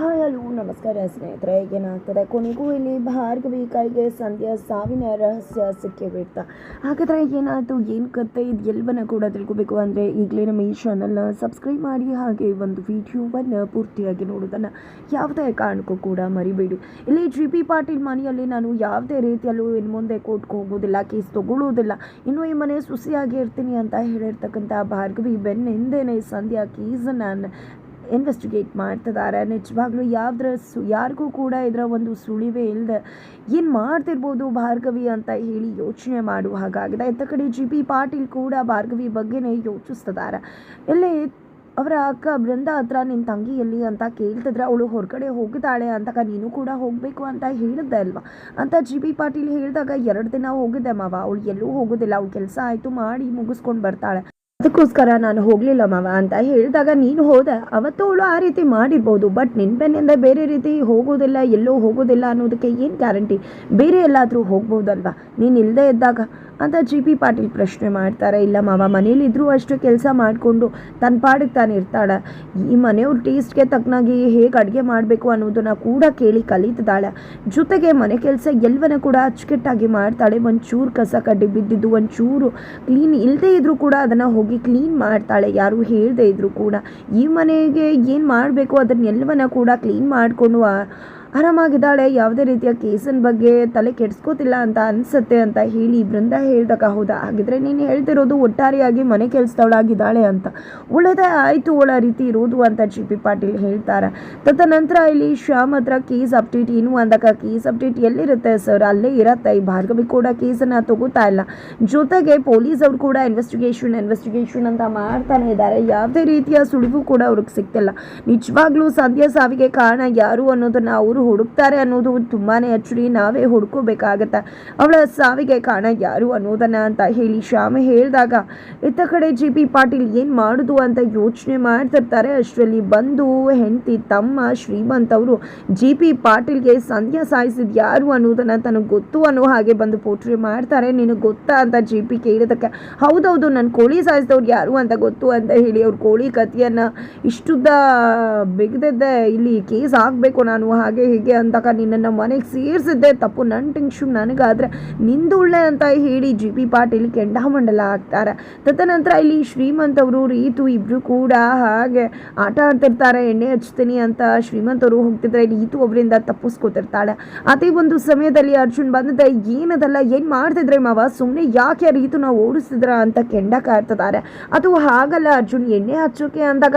Hi hello ನಮಸ್ಕಾರ ಸ್ನೇಹಿತರೆ ಏನಾಗ್ತದೆ ಕೊನೆಗೂ ಇಲ್ಲಿ ಭಾರ್ಗವಿ ಕೈಗೆ ಸಂಧ್ಯಾ ಸಾವಿನ ರಹಸ್ಯ ಸಿಕ್ಕೇ ಬಿಡ್ತಾ ಹಾಗಾದರೆ ಏನಾಯಿತು? ಏನು ಕತೆ? ಇದು ಎಲ್ಲವನ್ನ ಕೂಡ ತಿಳ್ಕೊಬೇಕು ಅಂದರೆ ಈಗಲೇ ನಮ್ಮ ಈ ಚಾನಲ್ನ ಸಬ್ಸ್ಕ್ರೈಬ್ ಮಾಡಿ, ಹಾಗೆ ಒಂದು ವಿಡಿಯೋವನ್ನು ಪೂರ್ತಿಯಾಗಿ ನೋಡೋದನ್ನು ಯಾವುದೇ ಕಾರಣಕ್ಕೂ ಕೂಡ ಮರಿಬೇಡಿ. ಇಲ್ಲಿ ಜಿ ಪಿ ಪಾಟೀಲ್ ಮನೆಯಲ್ಲಿ ನಾನು ಯಾವುದೇ ರೀತಿಯಲ್ಲೂ ಇನ್ನು ಮುಂದೆ ಕೋರ್ಟ್ಗೆ ಹೋಗೋದಿಲ್ಲ ಕೇಸ್ ತೊಗೊಳ್ಳೋದಿಲ್ಲ. ಇನ್ನು ಈ ಮನೆ ಸುಸಿಯಾಗಿ ಇರ್ತೀನಿ ಅಂತ ಹೇಳಿರ್ತಕ್ಕಂಥ ಭಾರ್ಗವಿ ಹಿಂದೆನೇ ಸಂಧ್ಯಾ ಕೇಸನ್ನು ಇನ್ವೆಸ್ಟಿಗೇಟ್ ಮಾಡ್ತಿದ್ದಾರೆ. ನಿಜವಾಗ್ಲೂ ಯಾವ್ದ್ರ ಸು, ಯಾರಿಗೂ ಕೂಡ ಇದರ ಒಂದು ಸುಳಿವೇ ಇಲ್ಲದೆ ಏನು ಮಾಡ್ತಿರ್ಬೋದು ಭಾರ್ಗವಿ ಅಂತ ಹೇಳಿ ಯೋಚನೆ ಮಾಡುವ ಹಾಗಾಗಿದೆ. ಇತ್ತ ಕಡೆ ಜಿ ಪಿ ಪಾಟೀಲ್ ಕೂಡ ಭಾರ್ಗವಿ ಬಗ್ಗೆನೇ ಯೋಚಿಸ್ತಿದ್ದಾರೆ. ಇಲ್ಲಿ ಅವರ ಅಕ್ಕ ಬೃಂದ ಹತ್ರ ನಿನ್ನ ತಂಗಿ ಎಲ್ಲಿ ಅಂತ ಕೇಳ್ತಿದ್ರೆ ಅವಳು ಹೊರಗಡೆ ಹೋಗಿದ್ದಾಳೆ ಅಂತಕ ನೀನು ಕೂಡ ಹೋಗಬೇಕು ಅಂತ ಹೇಳಿದ್ದೆ ಅಲ್ವಾ? ಅಂತ ಜಿ ಪಿ ಪಾಟೀಲ್ ಹೇಳಿದಾಗ ಎರಡು ದಿನ ಹೋಗಿದ್ದೆ ಮಾವ. ಅವಳು ಎಲ್ಲೂ ಹೋಗೋದಿಲ್ಲ. ಅವಳು ಕೆಲಸ ಆಯಿತು ಮಾಡಿ ಮುಗಿಸ್ಕೊಂಡು ಬರ್ತಾಳೆ. ಅದಕ್ಕೋಸ್ಕರ ನಾನು ಹೋಗಲಿಲ್ಲ ಮಾವ ಅಂತ ಹೇಳಿದಾಗ ನೀನು ಹೋದೆ. ಅವತ್ತು ಅವಳು ಆ ರೀತಿ ಮಾಡಿರ್ಬೋದು ಬಟ್ ನಿನ್ನ ಬೆನ್ನಿಂದ ಬೇರೆ ರೀತಿ ಹೋಗೋದಿಲ್ಲ, ಎಲ್ಲೋ ಹೋಗೋದಿಲ್ಲ ಅನ್ನೋದಕ್ಕೆ ಏನು ಗ್ಯಾರಂಟಿ ಬೇರೆ ಎಲ್ಲಾದರೂ ಹೋಗ್ಬೋದಲ್ವಾ? ನೀನು ಇಲ್ಲದೆ ಇದ್ದಾಗ. ಅಂತ ಜಿ ಪಿ ಪಾಟೀಲ್ ಪ್ರಶ್ನೆ ಮಾಡ್ತಾರೆ. ಇಲ್ಲ ಮಾವ ಮನೇಲಿದ್ದರೂ ಅಷ್ಟು ಕೆಲಸ ಮಾಡಿಕೊಂಡು ತನ್ನ ಪಾಡಿಗೆ ತಾನು ಇರ್ತಾಳೆ. ಈ ಮನೆಯವ್ರ ಟೇಸ್ಟ್ಗೆ ತಕ್ಕನಾಗಿ ಹೇಗೆ ಅಡುಗೆ ಮಾಡಬೇಕು ಅನ್ನೋದನ್ನು ಕೂಡ ಕೇಳಿ ಕಲಿತಿದ್ದಾಳೆ ಜೊತೆಗೆ ಮನೆ ಕೆಲಸ ಎಲ್ಲವನ್ನ ಕೂಡ ಅಚ್ಚುಕಟ್ಟಾಗಿ ಮಾಡ್ತಾಳೆ. ಒಂಚೂರು ಕಸ ಕಡ್ಡಿ ಬಿದ್ದಿದ್ದು, ಒಂಚೂರು ಕ್ಲೀನ್ ಇಲ್ಲದೇ ಇದ್ದರೂ ಕೂಡ ಅದನ್ನು ಹೋಗಿ ಕ್ಲೀನ್ ಮಾಡ್ತಾಳೆ. ಯಾರು ಹೇಳದೇ ಇದ್ದರೂ ಕೂಡ ಈ ಮನೆಗೆ ಏನು ಮಾಡಬೇಕು? ಅದನ್ನೆಲ್ಲವನ್ನ ಕೂಡ ಕ್ಲೀನ್ ಮಾಡಿಕೊಂಡು ಆರಾಮಾಗಿದ್ದಾಳೆ, ಯಾವುದೇ ರೀತಿಯ ಕೇಸಿನ ಬಗ್ಗೆ ತಲೆ ಕೆಡಿಸ್ಕೋತಿಲ್ಲ ಅಂತ ಅನಿಸುತ್ತೆ ಅಂತ ಹೇಳಿ ಬೃಂದ ಹೇಳ್ದಾಗ ಹೌದಾ? ಹಾಗಿದ್ರೆ ನೀನು ಹೇಳ್ತಿರೋದು ಒಟ್ಟಾರೆಯಾಗಿ ಮನೆ ಕೆಲಸದವಳಾಗಿದ್ದಾಳೆ ಅಂತ. ಒಳ್ಳೆದೇ ಆಯಿತು ಒಳ ರೀತಿ ಇರೋದು ಅಂತ ಜಿ ಪಿ ಪಾಟೀಲ್ ಹೇಳ್ತಾರೆ. ತದನಂತರ ಇಲ್ಲಿ ಶ್ಯಾಮ್ ಹತ್ರ ಕೇಸ್ ಅಪ್ಡೇಟ್ ಏನು ಅಂದಾಗ ಕೇಸ್ ಅಪ್ಡೇಟ್ ಎಲ್ಲಿರುತ್ತೆ ಸರ್? ಅಲ್ಲೇ ಇರತ್ತೆ. ಈ ಭಾರ್ಗವಿ ಕೂಡ ಕೇಸನ್ನು ತಗೋತಾ ಇಲ್ಲ. ಜೊತೆಗೆ ಪೊಲೀಸ್ ಅವರು ಕೂಡ ಇನ್ವೆಸ್ಟಿಗೇಷನ್ ಇನ್ವೆಸ್ಟಿಗೇಷನ್ ಅಂತ ಮಾಡ್ತಾನೆ ಇದ್ದಾರೆ. ಯಾವುದೇ ರೀತಿಯ ಸುಳಿವು ಕೂಡ ಅವ್ರಿಗೆ ಸಿಗ್ತಿಲ್ಲ. ನಿಜವಾಗ್ಲೂ ಸದ್ಯ ಸಾವಿಗೆ ಕಾರಣ ಯಾರು ಅನ್ನೋದನ್ನ ಅವರು ಹುಡುಕ್ತಾರೆ ಅನ್ನೋದು ತುಂಬಾ ಅಚ್ಚರಿ ನಾವೇ ಹುಡ್ಕೋಬೇಕಾಗತ್ತೆ. ಅವಳ ಸಾವಿಗೆ ಕಾರಣ ಯಾರು ಅನ್ನೋದನ್ನ ಅಂತ ಹೇಳಿ ಶ್ಯಾಮ ಹೇಳಿದಾಗ, ಇತ್ತ ಕಡೆ ಜಿ ಪಿ ಪಾಟೀಲ್ ಏನು ಮಾಡುದು ಅಂತ ಯೋಚನೆ ಮಾಡ್ತಿರ್ತಾರೆ. ಅಷ್ಟರಲ್ಲಿ ಬಂದು ಹೆಂಡತಿ ತಮ್ಮ ಶ್ರೀಮಂತ್ ಅವರು ಜಿ ಪಿ ಪಾಟೀಲ್ಗೆ ಸಂಧ್ಯಾ ಸಾಯಿಸಿದ ಯಾರು ಅನ್ನೋದನ್ನ ತನಗೆ ಗೊತ್ತು ಅನ್ನೋ ಹಾಗೆ ಬಂದು ಪೋಟ್ರಿ ಮಾಡ್ತಾರೆ. ನಿನಗೆ ಗೊತ್ತಾ ಅಂತ ಜಿ ಪಿ ಕೇಳಿದಕ್ಕೆ ಹೌದೌದು ನನ್ನ ಕೋಳಿ ಸಾಯಿಸಿದವ್ರು ಯಾರು ಅಂತ ಗೊತ್ತು ಅಂತ ಹೇಳಿ ಅವ್ರ ಕೋಳಿ ಕಥೆಯನ್ನು ಇಷ್ಟುದ್ದ ಬಿಗದ ಇಲ್ಲಿ ಕೇಸ್ ಆಗಬೇಕು ನಾನು ಹಾಗೆ ಹೀಗೆ ಅಂದಾಗ ನಿನ್ನನ್ನು ಮನೆಗೆ ಸೇರಿಸಿದ್ದೆ. ತಪ್ಪು ನನ್ನ ಟೆನ್ಷನ್ ನನಗಾದ್ರೆ ನಿಂದುಳ್ಳೆ ಅಂತ ಹೇಳಿ ಜಿ ಪಿ ಪಾಟೀಲ್ ಕೆಂಡಾಮಂಡಲ ಆಗ್ತಾರೆ ತದನಂತರ ಇಲ್ಲಿ ಶ್ರೀಮಂತ್ ಅವರು, ರೀತು ಇಬ್ಬರು ಕೂಡ ಹಾಗೆ ಆಟ ಆಡ್ತಿರ್ತಾರೆ. ಎಣ್ಣೆ ಹಚ್ತೀನಿ ಅಂತ ಶ್ರೀಮಂತ್ ಅವರು ಹೋಗ್ತಿದ್ರೆ ರೀತು ಅವರಿಂದ ತಪ್ಪಿಸ್ಕೊತಿರ್ತಾಳೆ. ಅದೇ ಒಂದು ಸಮಯದಲ್ಲಿ ಅರ್ಜುನ್ ಬಂದಿದ್ದೆ ಏನದಲ್ಲ, ಏನು ಮಾಡ್ತಿದ್ರೆ ಮಾವ? ಸುಮ್ಮನೆ ಯಾಕೆ ರೀತು ನಾವು ಓಡಿಸಿದ್ರ ಅಂತ ಕೆಂಡ ಕಾಡ್ತಿದ್ದಾರೆ ಅದು ಹಾಗಲ್ಲ, ಅರ್ಜುನ್ ಎಣ್ಣೆ ಹಚ್ಚೋಕೆ ಅಂದಾಗ,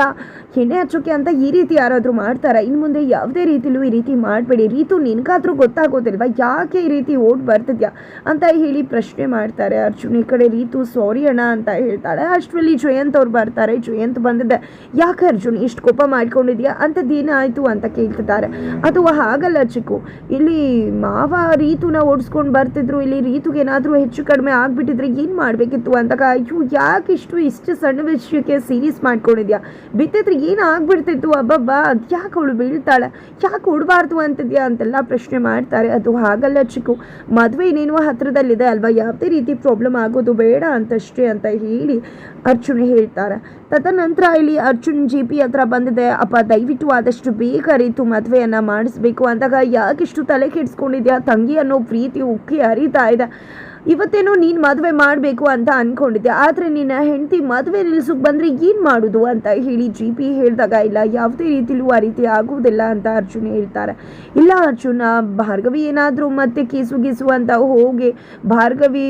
ಎಣ್ಣೆ ಹಚ್ಚೋಕೆ ಅಂತ ಈ ರೀತಿ ಯಾರಾದರೂ ಮಾಡ್ತಾರೆ. ಇನ್ನು ಮುಂದೆ ಯಾವುದೇ ರೀತಿಲೂ ಈ ರೀತಿ ಮಾಡಬೇಡಿ. ರೀತು, ನಿನಗಾದರೂ ಗೊತ್ತಾಗೋದಿಲ್ವಾ? ಯಾಕೆ ಈ ರೀತಿ ಓಟ್ ಬರ್ತಿದ್ಯಾ? ಅಂತ ಹೇಳಿ ಪ್ರಶ್ನೆ ಮಾಡ್ತಾರೆ ಅರ್ಜುನ್. ಈ ಕಡೆ ರೀತು ಸಾರಿ ಅಣ್ಣ ಅಂತ ಹೇಳ್ತಾಳೆ. ಅಷ್ಟರಲ್ಲಿ ಜಯಂತ್ ಅವ್ರು ಬರ್ತಾರೆ. ಜಯಂತ್ ಬಂದಿದ್ದೆ ಯಾಕೆ ಅರ್ಜುನ್, ಇಷ್ಟು ಕೋಪ ಮಾಡ್ಕೊಂಡಿದ್ಯಾ? ದಿನ ಆಯಿತು ಅಂತ ಕೇಳ್ತಿದ್ದಾರೆ. ಅದು ಹಾಗಲ್ಲ ಚಿಕ್ಕು. ಇಲ್ಲಿ ಮಾವ ರೀತುನ ಓಡಿಸ್ಕೊಂಡು ಬರ್ತಿದ್ರು. ಇಲ್ಲಿ ರೀತುಗೆ ಏನಾದರೂ ಹೆಚ್ಚು ಕಡಿಮೆ ಆಗಿಬಿಟ್ಟಿದ್ರೆ ಏನು ಮಾಡಬೇಕಿತ್ತು ಅಂತ ಅಯ್ಯೋ, ಯಾಕೆ ಇಷ್ಟು ಇಷ್ಟು ಸಣ್ಣ ವಿಷಯಕ್ಕೆ ಸೀರಿಯಸ್ ಮಾಡ್ಕೊಂಡಿದ್ಯಾ? ಬಿತ್ತಿದ್ರೆ ಏನು ಆಗ್ಬಿಡ್ತಿತ್ತು? ಅಬ್ಬಬ್ಬ ಅದು ಯಾಕೆ ಅವಳು ಬೀಳ್ತಾಳೆ? ಯಾಕೆ ಉಡಬಾರ್ದು ಅಂತಿದ್ಯಾ ಅಂತೆಲ್ಲ ಪ್ರಶ್ನೆ ಮಾಡ್ತಾರೆ. ಅದು ಹಾಗಲ್ಲ ಚಿಕ್ಕು. ಮದುವೆ ಇನ್ನೇನು ಹತ್ರದಲ್ಲಿದೆ ಅಲ್ವಾ? ಯಾವುದೇ ರೀತಿ ಪ್ರಾಬ್ಲಮ್ ಆಗೋದು ಬೇಡ ಅಂತಷ್ಟೇ ಅಂತ ಹೇಳಿ ಅರ್ಜುನ್ ಹೇಳ್ತಾರೆ. ತದನಂತರ ಇಲ್ಲಿ ಅರ್ಜುನ್ ಜಿ ಪಿ ಹತ್ರ ಬಂದಿದೆ. ಅಪ್ಪ, ದಯವಿಟ್ಟು ಆದಷ್ಟು ಬೇಗ ರೀತು ಮದುವೆಯನ್ನು ಮಾಡಿಸ್ಬೇಕು ಅಂದಾಗ ಯಾಕಿಷ್ಟು ತಲೆ ಕೆಡಿಸ್ಕೊಂಡಿದ್ಯಾ? ತಂಗಿ ಅನ್ನೋ ಪ್ರೀತಿ ಉಕ್ಕಿ ಹರಿತಾ ಇದೆ. ಇವತ್ತೇನೋ ನೀನು ಮದುವೆ ಮಾಡಬೇಕು ಅಂತ ಅಂದ್ಕೊಂಡಿದ್ದೆ ಆದರೆ ನಿನ್ನ ಹೆಂಡತಿ ಮದುವೆ ನಿಲ್ಸಕ್ಕೆ ಬಂದರೆ ಏನು ಮಾಡೋದು ಅಂತ ಹೇಳಿ ಜಿ ಪಿ ಹೇಳಿದಾಗ, ಇಲ್ಲ, ಯಾವುದೇ ರೀತಿಲೂ ಆ ರೀತಿ ಆಗುವುದಿಲ್ಲ ಅಂತ ಅರ್ಜುನ್ ಹೇಳ್ತಾರೆ. ಇಲ್ಲ ಅರ್ಜುನ, ಭಾರ್ಗವಿ ಏನಾದರೂ ಮತ್ತೆ ಕೀಸು ಗೀಸು ಅಂತ ಹೋಗಿ ಭಾರ್ಗವಿ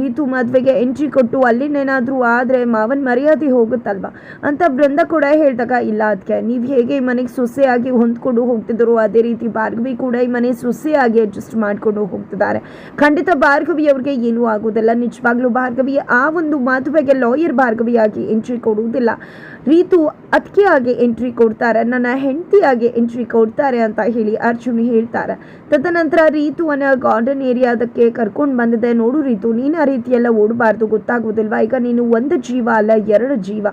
ನೀತು ಮದುವೆಗೆ ಎಂಟ್ರಿ ಕೊಟ್ಟು ಅಲ್ಲಿನೇನಾದರೂ ಆದರೆ ಮಾವನ ಮರ್ಯಾದೆ ಹೋಗುತ್ತಲ್ವ ಅಂತ ಬೃಂದ ಕೂಡ ಹೇಳಿದಾಗ, ಇಲ್ಲ ಅದಕ್ಕೆ ನೀವು ಹೇಗೆ ಮನೆಗೆ ಸೊಸೆಯಾಗಿ ಹೊಂದ್ಕೊಂಡು ಹೋಗ್ತಿದ್ರು ಅದೇ ರೀತಿ ಭಾರ್ಗವಿ ಕೂಡ ಈ ಮನೆ ಸೊಸೆಯಾಗಿ ಅಡ್ಜಸ್ಟ್ ಮಾಡಿಕೊಂಡು ಹೋಗ್ತಿದ್ದಾರೆ. ಖಂಡಿತ ಭಾರ್ಗವಿ ಅವ್ರಿಗೆ ಏನೂ ಆಗೋದಿಲ್ಲ ನಿಜವಾಗ್ಲೂ ಭಾರ್ಗವಿ ಆ ಒಂದು ಮದುವೆಗೆ ಲಾಯರ್ ಭಾರ್ಗವಿಯಾಗಿ ಎಂಟ್ರಿ ಕೊಡುವುದಿಲ್ಲ. ರೀತು ಅದಕ್ಕೆಯಾಗಿ ಎಂಟ್ರಿ ಕೊಡ್ತಾರೆ, ನನ್ನ ಹೆಂಡತಿಯಾಗಿ ಎಂಟ್ರಿ ಕೊಡ್ತಾರೆ ಅಂತ ಹೇಳಿ ಅರ್ಜುನ್ ಹೇಳ್ತಾರೆ. ತದನಂತರ ರೀತುವನ್ನ ಗಾರ್ಡನ್ ಏರಿಯಾದಕ್ಕೆ ಕರ್ಕೊಂಡು ಬಂದಿದೆ. ನೋಡು ರೀತು, ನೀನು ಆ ರೀತಿಯೆಲ್ಲ ಓಡಬಾರ್ದು ಗೊತ್ತಾಗೋದಿಲ್ವಾ ಈಗ ನೀನು ಒಂದು ಜೀವ ಅಲ್ಲ, ಎರಡು ಜೀವ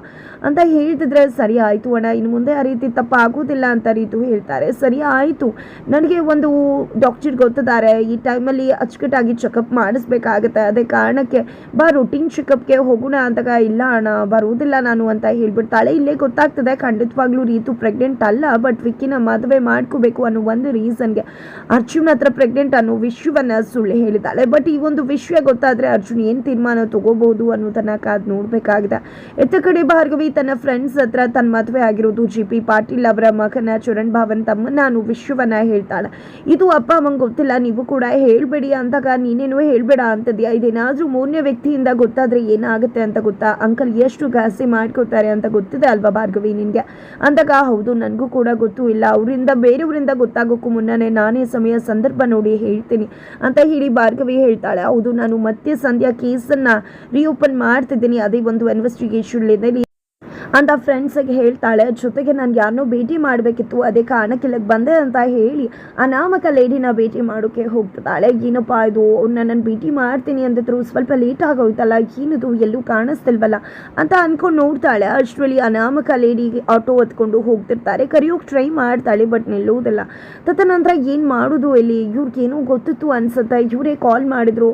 ಅಂತ ಹೇಳ್ತಿದ್ರೆ ಸರಿ ಆಯಿತು ಅಣ್ಣ, ಇನ್ನು ಮುಂದೆ ಆ ರೀತಿ ತಪ್ಪು ಆಗೋದಿಲ್ಲ ಅಂತ ರೀತು ಹೇಳ್ತಾರೆ. ಸರಿ ಆಯಿತು, ನನಗೆ ಒಂದು ಡಾಕ್ಟರ್ ಗೊತ್ತಿದ್ದಾರೆ. ಈ ಟೈಮಲ್ಲಿ ಅಚ್ಚುಕಟ್ಟಾಗಿ ಚೆಕಪ್ ಮಾಡಿಸ್ಬೇಕಾಗುತ್ತೆ ನೋಡಬೇಕಾಗತ್ತೆ ಅದೇ ಕಾರಣಕ್ಕೆ ಬಾ ರುಟೀನ್ ಚೆಕಪ್ಗೆ ಹೋಗೋಣ ಅಂದಾಗ ಇಲ್ಲ ಅಣ್ಣ, ಬರುವುದಿಲ್ಲ ನಾನು ಅಂತ ಹೇಳ್ಬಿಡ್ತಾಳೆ. ಇಲ್ಲೇ ಗೊತ್ತಾಗ್ತದೆ, ಖಂಡಿತವಾಗ್ಲೂ ರೀತು ಪ್ರೆಗ್ನೆಂಟ್ ಅಲ್ಲ ಬಟ್ ವಿಕ್ಕಿನ ಮದುವೆ ಮಾಡ್ಕೋಬೇಕು ಅನ್ನೋ ಒಂದು ರೀಸನ್ಗೆ ಅರ್ಜುನ್ ಹತ್ರ ಪ್ರೆಗ್ನೆಂಟ್ ಅನ್ನೋ ವಿಷಯವನ್ನ ಸುಳ್ಳು ಹೇಳಿದ್ದಾಳೆ. ಬಟ್ ಈ ಒಂದು ವಿಷಯ ಗೊತ್ತಾದ್ರೆ ಅರ್ಜುನ್ ಏನು ತೀರ್ಮಾನ ತಗೋಬಹುದು ಅನ್ನೋದನ್ನ ಕಾದ್ ನೋಡ್ಬೇಕಾಗಿದೆ. ಎತ್ತ ಕಡೆ ಭಾರ್ಗವಿ ತನ್ನ ಫ್ರೆಂಡ್ಸ್ ಹತ್ರ ತನ್ನ ಮದುವೆ ಆಗಿರೋದು ಜಿ ಪಿ ಪಾಟೀಲ್ ಅವರ ಮಗನ ಚರಣ್ ಭಾವನ್ ತಮ್ಮ ನಾನು ವಿಷಯವನ್ನ ಹೇಳ್ತಾಳೆ. ಇದು ಅಪ್ಪ ಅಮ್ಮಂಗೆ ಗೊತ್ತಿಲ್ಲ, ನೀವು ಕೂಡ ಹೇಳ್ಬೇಡಿ ಅಂದಾಗ ನೀನೇನು ಹೇಳ್ಬೇಡ ಅಂತದ್ಯಾ ಇದೇನಾದ್ರೂ ಮೂರನೇ ವ್ಯಕ್ತಿಯಿಂದ ಗೊತ್ತಾದ್ರೆ ಏನಾಗುತ್ತೆ ಅಂತ ಗೊತ್ತಾ? ಅಂಕಲ್ ಎಷ್ಟು ಗಾಸಿ ಮಾಡ್ಕೊತಾರೆ ಅಂತ ಗೊತ್ತಿದೆ ಅಲ್ವಾ ಭಾರ್ಗವಿ ನಿನ್ಗೆ? ಅಂದಾಗ, ಹೌದು, ನನಗೂ ಕೂಡ ಗೊತ್ತೂ ಇಲ್ಲ. ಅವರಿಂದ, ಬೇರೆಯವರಿಂದ ಗೊತ್ತಾಗೋಕ್ಕೂ ಮುನ್ನನೇ ನಾನೇ ಸಮಯ, ಸಂದರ್ಭ ನೋಡಿ ಹೇಳ್ತೀನಿ ಅಂತ ಹೇಳಿ ಭಾರ್ಗವಿ ಹೇಳ್ತಾಳೆ. ಹೌದು, ನಾನು ಮತ್ತೆ ಸಂಧ್ಯಾ ಕೇಸನ್ನ ರೀಓಪನ್ ಮಾಡ್ತಿದ್ದೀನಿ. ಅದೇ ಒಂದು ಇನ್ವೆಸ್ಟಿಗೇಷನ್ ಅಂತ ಫ್ರೆಂಡ್ಸಿಗೆ ಹೇಳ್ತಾಳೆ. ಜೊತೆಗೆ ನಾನು ಯಾರನ್ನೂ ಭೇಟಿ ಮಾಡಬೇಕಿತ್ತು. ಅದೇ ಕಾರಣಕ್ಕೆ ಇಲ್ಲಿಗೆ ಬಂದೆ ಅಂತ ಹೇಳಿ ಅನಾಮಕ ಲೇಡಿನ ಭೇಟಿ ಮಾಡೋಕ್ಕೆ ಹೋಗ್ತಾಳೆ. ಏನಪ್ಪ ಇದು? ನನ್ನನ್ನು ಭೇಟಿ ಮಾಡ್ತೀನಿ ಅಂದಿದ್ರು ಸ್ವಲ್ಪ ಲೇಟ್ ಆಗೋಯ್ತಲ್ಲ. ಏನಿದು? ಎಲ್ಲೂ ಕಾಣಿಸ್ತಿಲ್ವಲ್ಲ ಅಂತ ಅನ್ಕೊಂಡು ನೋಡ್ತಾಳೆ. ಅಷ್ಟರಲ್ಲಿ ಅನಾಮಕ ಲೇಡಿ ಆಟೋ ಹೊತ್ಕೊಂಡು ಹೋಗ್ತಿರ್ತಾರೆ. ಕರೆಯೋಕೆ ಟ್ರೈ ಮಾಡ್ತಾಳೆ ಬಟ್ ನಿಲ್ಲುವುದಿಲ್ಲ. ತದನಂತರ ಏನು ಮಾಡೋದು ಇಲ್ಲಿ? ಇವ್ರಿಗೇನೋ ಗೊತ್ತಿತ್ತು ಅನಿಸುತ್ತೆ. ಇವರೇ ಕಾಲ್ ಮಾಡಿದ್ರು.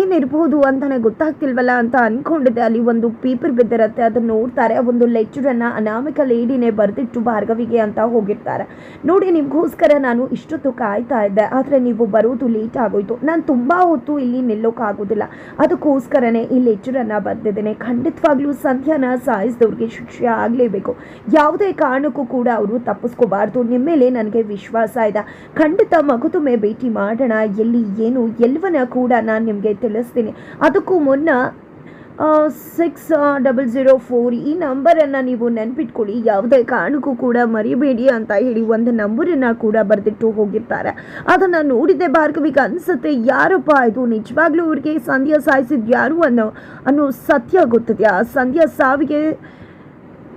ಏನಿರ್ಬೋದು ಅಂತಾನೆ ಗೊತ್ತಾಗ್ತಿಲ್ವಲ್ಲ ಅಂತ ಅನ್ಕೊಂಡಿದ್ದೆ. ಅಲ್ಲಿ ಒಂದು ಪೇಪರ್ ಬಿದ್ದಿರತ್ತೆ, ಅದನ್ನ ನೋಡ್ತಾರೆ. ಒಂದು ಲೆಚ್ಚರನ್ನು ಅನಾಮಿಕ ಲೇಡಿನೇ ಬರೆದಿಟ್ಟು ಭಾರ್ಗವಿಗೆ ಅಂತ ಹೋಗಿರ್ತಾರೆ. ನೋಡಿ, ನಿಮಗೋಸ್ಕರ ನಾನು ಇಷ್ಟೊತ್ತು ಕಾಯ್ತಾ ಇದ್ದೆ, ಆದರೆ ನೀವು ಬರೋದು ಲೇಟ್ ಆಗೋಯ್ತು. ನಾನು ತುಂಬ ಹೊತ್ತು ಇಲ್ಲಿ ನಿಲ್ಲೋಕ್ಕಾಗೋದಿಲ್ಲ ಅದಕ್ಕೋಸ್ಕರನೇ ಈ ಲೆಕ್ಚರನ್ನ ಬರೆದಿದ್ದೇನೆ. ಖಂಡಿತವಾಗ್ಲೂ ಸಂಧ್ಯಾನ ಸಾಯಿಸಿದವ್ರಿಗೆ ಶಿಕ್ಷೆ ಆಗಲೇಬೇಕು. ಯಾವುದೇ ಕಾರಣಕ್ಕೂ ಕೂಡ ಅವರು ತಪ್ಪಿಸ್ಕೋಬಾರ್ದು. ನಿಮ್ಮ ಮೇಲೆ ನನಗೆ ವಿಶ್ವಾಸ ಇದೆ. ಖಂಡಿತ ಮಗುತೊಮ್ಮೆ ಭೇಟಿ ಮಾಡೋಣ. ಎಲ್ಲಿ ಏನು ಎಲ್ಲವನ್ನ ಕೂಡ ನಾನು ನಿಮಗೆ ತಿಳಿಸ್ತೀನಿ. ಅದಕ್ಕೂ ಮುನ್ನ ಸಿಕ್ಸ್ ಡಬಲ್ ಜೀರೋ ಫೋರ್ ಈ ನಂಬರನ್ನು ನೀವು ನೆನ್ಪಿಟ್ಕೊಳ್ಳಿ. ಯಾವುದೇ ಕಾರಣಕ್ಕೂ ಕೂಡ ಮರಿಬೇಡಿ ಅಂತ ಹೇಳಿ ಒಂದು ನಂಬರನ್ನು ಕೂಡ ಬರೆದಿಟ್ಟು ಹೋಗಿರ್ತಾರೆ. ಅದನ್ನು ನೋಡಿದೆ ಭಾರ್ಗವಿಗೆ ಅನಿಸುತ್ತೆ, ಯಾರಪ್ಪ ಇದು? ನಿಜವಾಗ್ಲೂ ಇವ್ರಿಗೆ ಸಂಧ್ಯಾ ಸಾಯಿಸಿದ್ಯಾರು ಅನ್ನೋ ಅನ್ನೋ ಸತ್ಯ ಗೊತ್ತಿದೆಯಾ? ಸಂಧ್ಯಾ ಸಾವಿಗೆ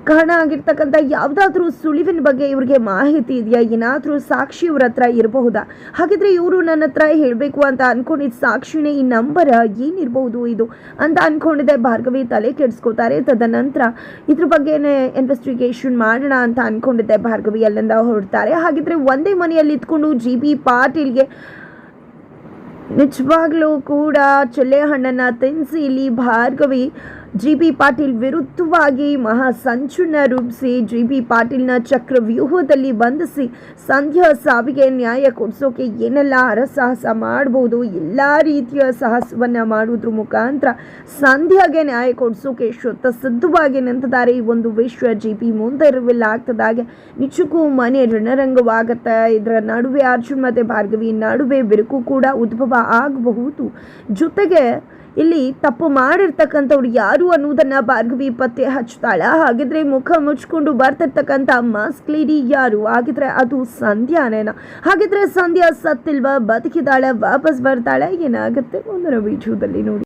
ಕಾರಣ ಆಗಿರ್ತಕ್ಕಂಥ ಯಾವುದಾದ್ರೂ ಸುಳಿವಿನ ಬಗ್ಗೆ ಇವ್ರಿಗೆ ಮಾಹಿತಿ ಇದೆಯಾ? ಏನಾದರೂ ಸಾಕ್ಷಿ ಇವ್ರ ಹತ್ರ ಇರಬಹುದಾ? ಹಾಗಿದ್ರೆ ಇವರು ನನ್ನ ಹತ್ರ ಹೇಳಬೇಕು ಅಂತ ಅಂದ್ಕೊಂಡಿದ್ದ ಸಾಕ್ಷಿನೇ ಈ ನಂಬರ್ ಏನಿರಬಹುದು ಇದು ಅಂತ ಅಂದ್ಕೊಂಡಿದ್ದೆ ಭಾರ್ಗವಿ ತಲೆ ಕೆಡಿಸ್ಕೋತಾರೆ. ತದನಂತರ ಇದ್ರ ಬಗ್ಗೆನೇ ಇನ್ವೆಸ್ಟಿಗೇಷನ್ ಮಾಡೋಣ ಅಂತ ಅಂದ್ಕೊಂಡಿದ್ದೆ ಭಾರ್ಗವಿ. ಅಲ್ಲಿಂದ ಹೊರಡ್ತಾರೆ. ಹಾಗಿದ್ರೆ ಒಂದೇ ಮನೆಯಲ್ಲಿ ಇದ್ಕೊಂಡು ಜಿ ಬಿ ಪಾಟೀಲ್ಗೆ ನಿಜವಾಗ್ಲೂ ಕೂಡ ಚೊಲ್ಲೆ ಹಣ್ಣನ್ನು ತಿನ್ನಿಸಿ ಇಲ್ಲಿ ಭಾರ್ಗವಿ ಜಿ ಬಿ ಪಾಟೀಲ್ ವಿರುದ್ಧವಾಗಿ ಮಹಾ ಸಂಚುನ ರೂಪಿಸಿ ಜಿ ಬಿ ಪಾಟೀಲ್ನ ಚಕ್ರವ್ಯೂಹದಲ್ಲಿ ಬಂಧಿಸಿ ಸಂಧ್ಯಾ ಸಾವಿಗೆ ನ್ಯಾಯ ಕೊಡಿಸೋಕೆ ಏನೆಲ್ಲ ಹರಸಾಹಸ ಮಾಡ್ಬೋದು, ಎಲ್ಲ ರೀತಿಯ ಸಾಹಸವನ್ನು ಮಾಡೋದ್ರ ಮುಖಾಂತರ ಸಂಧ್ಯಾಗೆ ನ್ಯಾಯ ಕೊಡಿಸೋಕೆ ಸಿದ್ಧವಾಗಿ ನಿಂತಿದ್ದಾರೆ. ಈ ಒಂದು ವಿಶ್ವ ಜಿ ಪಿ ಮುಂದೆ ಇರವಿಲ್ಲ. ಆಗ್ತದಾಗೆ ನಿಜಕ್ಕೂ ಮನೆ ರಣರಂಗವಾಗತ್ತೆ. ಇದರ ನಡುವೆ ಅರ್ಜುನ್ ಮತ್ತು ಭಾರ್ಗವಿ, ನಡುವೆ ಬಿರುಕು ಕೂಡ ಉದ್ಭವ ಆಗಬಹುದು. ಜೊತೆಗೆ ಇಲ್ಲಿ ತಪ್ಪು ಮಾಡಿರ್ತಕ್ಕಂಥವ್ರು ಯಾರು ಅನ್ನೋದನ್ನ ಭಾರ್ಗವಿ ಪತ್ತೆ ಹಚ್ತಾಳ ಹಾಗಿದ್ರೆ ಮುಖ ಮುಚ್ಕೊಂಡು ಬರ್ತಿರ್ತಕ್ಕಂಥ ಮಾಸ್ಕ್ ಲೇಡಿ ಯಾರು? ಹಾಗಿದ್ರೆ ಅದು ಸಂಧ್ಯಾನೇನ? ಹಾಗಿದ್ರೆ ಸಂಧ್ಯಾ ಸತ್ತಿಲ್ವಾ? ಬದುಕಿದಾಳೆ ವಾಪಸ್ ಬರ್ತಾಳೆ, ಏನಾಗುತ್ತೆ? ಮುಂದಿನ ವಿಡಿಯೋದಲ್ಲಿ ನೋಡಿ.